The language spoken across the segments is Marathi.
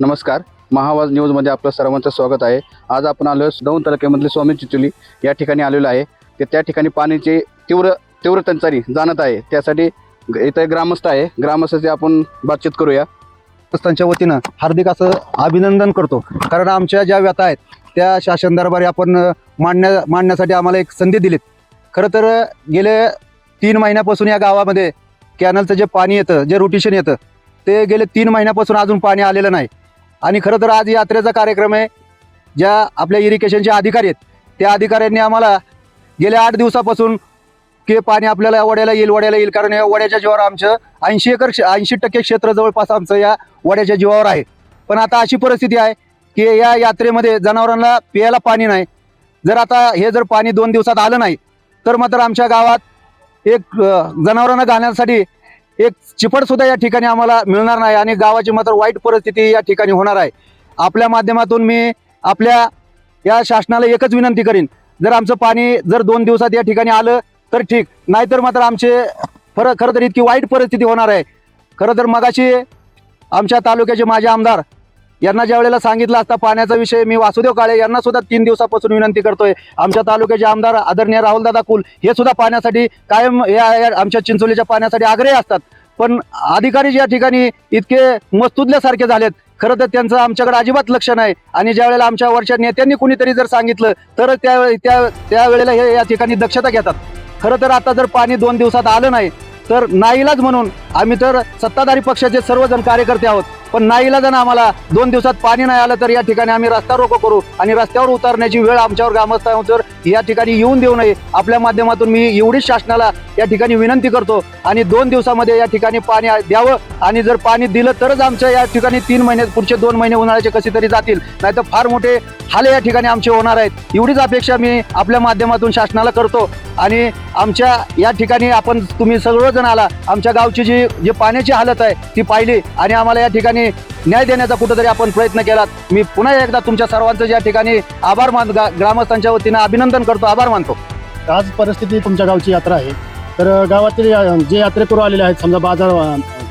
नमस्कार महावाज न्यूजमध्ये आपलं सर्वांचं स्वागत आहे. आज आपण आलो दौंड तालुक्यामधले स्वामी चिचोली या ठिकाणी आलेलो आहे. ते त्या ठिकाणी पाण्याची तीव्र तीव्र टंचाई जाणत आहे. त्यासाठी ग- इथं ग्रामस्थ आहे. ग्रामस्थाची आपण बातचीत करूया. ग्रामस्थांच्या वतीनं हार्दिक असं अभिनंदन करतो. कारण आमच्या ज्या व्यथा आहेत त्या शासन दरबारी आपण मांडण्या मांडण्यासाठी आम्हाला एक संधी दिलीत. खरं तर गेले तीन महिन्यापासून या गावामध्ये कॅनलचं जे पाणी येतं जे रोटेशन येतं ते गेले तीन महिन्यापासून अजून पाणी आलेलं नाही. आणि खरं तर आज यात्रेचा कार्यक्रम आहे. ज्या आपल्या इरिगेशनचे अधिकारी आहेत त्या अधिकाऱ्यांनी आम्हाला गेल्या आठ दिवसापासून की पाणी आपल्याला वड्याला येईल वड्याला येईल. कारण या वड्याच्या जीवावर आमचं ऐंशी एकर ऐंशी टक्के क्षेत्र जवळपास आमचं या वड्याच्या जीवावर आहे. पण आता अशी परिस्थिती आहे की या यात्रेमध्ये जनावरांना प्यायला पाणी नाही. जर आता हे जर पाणी दोन दिवसात आलं नाही तर मात्र आमच्या गावात एक जनावरांना घालण्यासाठी एक चिपडसुद्धा या ठिकाणी आम्हाला मिळणार नाही आणि गावाची मात्र वाईट परिस्थिती या ठिकाणी होणार आहे. आपल्या माध्यमातून मी आपल्या या शासनाला एकच विनंती करीन. जर आमचं पाणी जर दोन दिवसात या ठिकाणी आलं तर ठीक. नाहीतर मात्र आमचे फरक खरं तर इतकी वाईट परिस्थिती होणार आहे. खरं तर मगाशी आमच्या तालुक्याचे माझे आमदार यांना ज्या वेळेला सांगितलं असता पाण्याचा विषय मी वासुदेव काळे यांना सुद्धा तीन दिवसापासून विनंती करतोय. आमच्या तालुक्याचे आमदार आदरणीय राहुलदादा कुल हे सुद्धा पाण्यासाठी कायम या आमच्या चिंचोलीच्या पाण्यासाठी आग्रही असतात. पण अधिकारी ज्या ठिकाणी इतके मस्तुदल्यासारखे झालेत खरं तर त्यांचं आमच्याकडे अजिबात लक्ष नाही. आणि ज्या वेळेला आमच्या वरच्या नेत्यांनी कुणीतरी जर सांगितलं तर त्या त्या त्यावेळेला हे या ठिकाणी दक्षता घेतात. खरं तर आता जर पाणी दोन दिवसात आलं नाही तर नाईलाज म्हणून आम्ही तर सत्ताधारी पक्षाचे सर्वजण कार्यकर्ते आहोत. पण नाईलाजानं आम्हाला. दोन दिवसात पाणी नाही आलं तर या ठिकाणी आम्ही रस्ता रोको करू. आणि रस्त्यावर उतरण्याची वेळ आमच्यावर ग्रामस्थांवर या ठिकाणी येऊन देऊ नये. आपल्या माध्यमातून मी एवढीच शासनाला या ठिकाणी विनंती करतो. आणि दोन दिवसामध्ये या ठिकाणी पाणी द्यावं. आणि जर पाणी दिलं तरच आमच्या या ठिकाणी तीन महिने पुढचे दोन महिने उन्हाळ्याचे कसे तरी जातील. नाहीतर फार मोठे हाल या ठिकाणी आमचे होणार आहेत. एवढीच अपेक्षा मी आपल्या माध्यमातून शासनाला करतो. आणि आमच्या या ठिकाणी आपण तुम्ही सगळं जण आला. आमच्या गावची जी जी पाण्याची हालत आहे ती पाहिली. आणि आम्हाला या ठिकाणी न्याय देण्याचा कुठंतरी आपण प्रयत्न केलात. मी पुन्हा एकदा तुमच्या सर्वांचं या ठिकाणी आभार मान ग्रामस्थांच्या वतीनं अभिनंदन करतो आभार मानतो. आज परिस्थिती तुमच्या गावची यात्रा आहे. तर गावातील जे यात्रेकरू आलेले आहेत समजा बाजार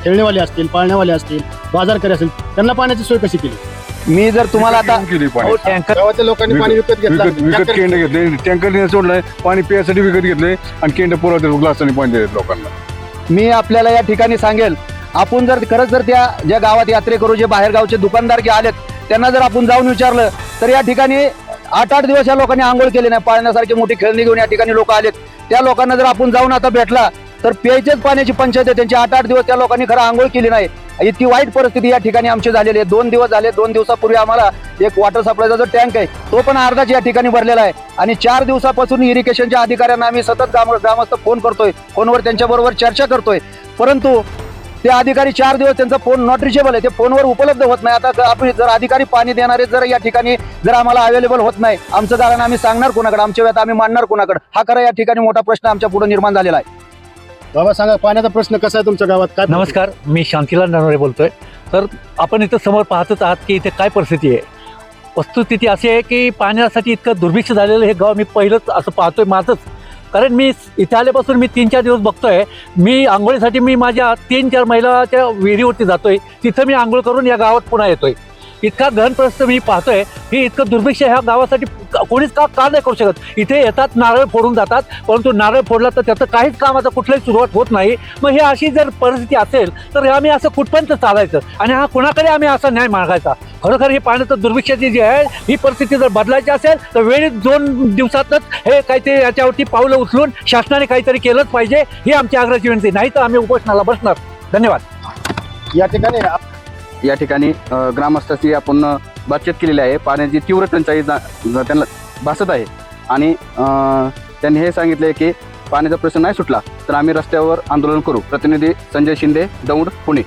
खेळणेवाले असतील पाळण्यावाले असतील बाजारकरी असतील त्यांना पाण्याची सोय कशी केली? मी जर तुम्हाला आता हो, टँकर गावातील लोकांनी पाणी विकत घेतलं. विकत केंड घेतले. टँकरने सोडलंय पाणी पिण्यासाठी विकत घेतले आणि केंड पुरवते ग्लासाने पाणी देतात लोकांना. मी आपल्याला या ठिकाणी सांगेल आपण जर खरंच जर त्या ज्या गावात यात्रेकरू जे बाहेर गावचे दुकानदार जे आलेत त्यांना जर आपण जाऊन विचारलं तर या ठिकाणी आठ आठ दिवस या लोकांनी आंघोळ केली नाही. पाळण्यासारखी मोठी खेळणी घेऊन या ठिकाणी लोक आलेत. त्या लोकांना जर आपण जाऊन आता भेटला तर प्यायचेच पाण्याची पंचायत आहे. त्यांची आठ आठ दिवस त्या लोकांनी खरं आंघोळ केली नाही. इतकी वाईट परिस्थिती या ठिकाणी आमची झालेली आहे. दोन दिवस झाले दोन दिवसापूर्वी आम्हाला एक वॉटर सप्लायचा जो टँक आहे तो पण अर्धाच या ठिकाणी भरलेला आहे. आणि चार दिवसापासून इरिगेशनच्या अधिकाऱ्यांना आम्ही सतत ग्राम ग्रामस्थ फोन करतोय. फोनवर त्यांच्याबरोबर चर्चा करतोय. परंतु ते अधिकारी चार दिवस त्यांचा फोन नॉट रिचेबल आहे. ते फोनवर उपलब्ध होत नाही. आता आपण जर अधिकारी पाणी देणारे जर या ठिकाणी जर आम्हाला अवेलेबल होत नाही आमचं कारण आम्ही सांगणार कोणाकडे? आमच्या वेळात आम्ही मांडणार कोणाकडे? हा खरा या ठिकाणी मोठा प्रश्न आमच्या पुढे निर्माण झालेला आहे. बाबा सांगा पाण्याचा प्रश्न कसा आहे तुमच्या गावात? काय नमस्कार मी शांतीलाल नरवरे बोलतोय. तर आपण इथं समोर पाहतच आहात की इथे काय परिस्थिती आहे? वस्तुस्थिती अशी आहे की पाण्यासाठी इतकं दुर्भिक्ष झालेलं हे गाव मी पहिलंच असं पाहतोय माझंच. कारण मी इथे आल्यापासून मी तीन चार दिवस बघतोय. मी आंघोळीसाठी मी माझ्या तीन चार महिलाच्या विहिरीवरती जातोय. तिथं मी आंघोळ करून या गावात पुन्हा येतोय. इतका घन मी पाहतोय की इतकं दुर्भिक्ष ह्या गावासाठी कोणीच का का नाही करू शकत? इथे येतात नारळ फोडून जातात परंतु नारळ फोडला तर त्याचं काहीच कामाचं कुठलंही सुरुवात होत नाही. मग हे अशी जर परिस्थिती असेल तर हे आम्ही असं कुठपर्यंत चालायचं? आणि हा कुणाकडे आम्ही असा न्याय मागायचा? खरोखर हे पाण्याचं दुर्भिक्षाची जी आहे ही परिस्थिती जर बदलायची असेल तर वेळेत दोन दिवसातच हे काहीतरी याच्यावरती पावलं उचलून शासनाने काहीतरी केलंच पाहिजे ही आमची आग्रहाची विनंती. नाही तर आम्ही उपोषणाला बसणार. धन्यवाद. या ठिकाणी या ठिकाणी ग्रामस्थाशी ग्रामस्थाची आपण बातचीत केलेली आहे. पाण्याची तीव्र टंचाई त्यांना भासत आहे. आणि त्यांनी हे सांगितले की पाण्याचा प्रश्न नाही सुटला तर आम्ही रस्त्यावर आंदोलन करू. प्रतिनिधी संजय शिंदे दौंड पुणे.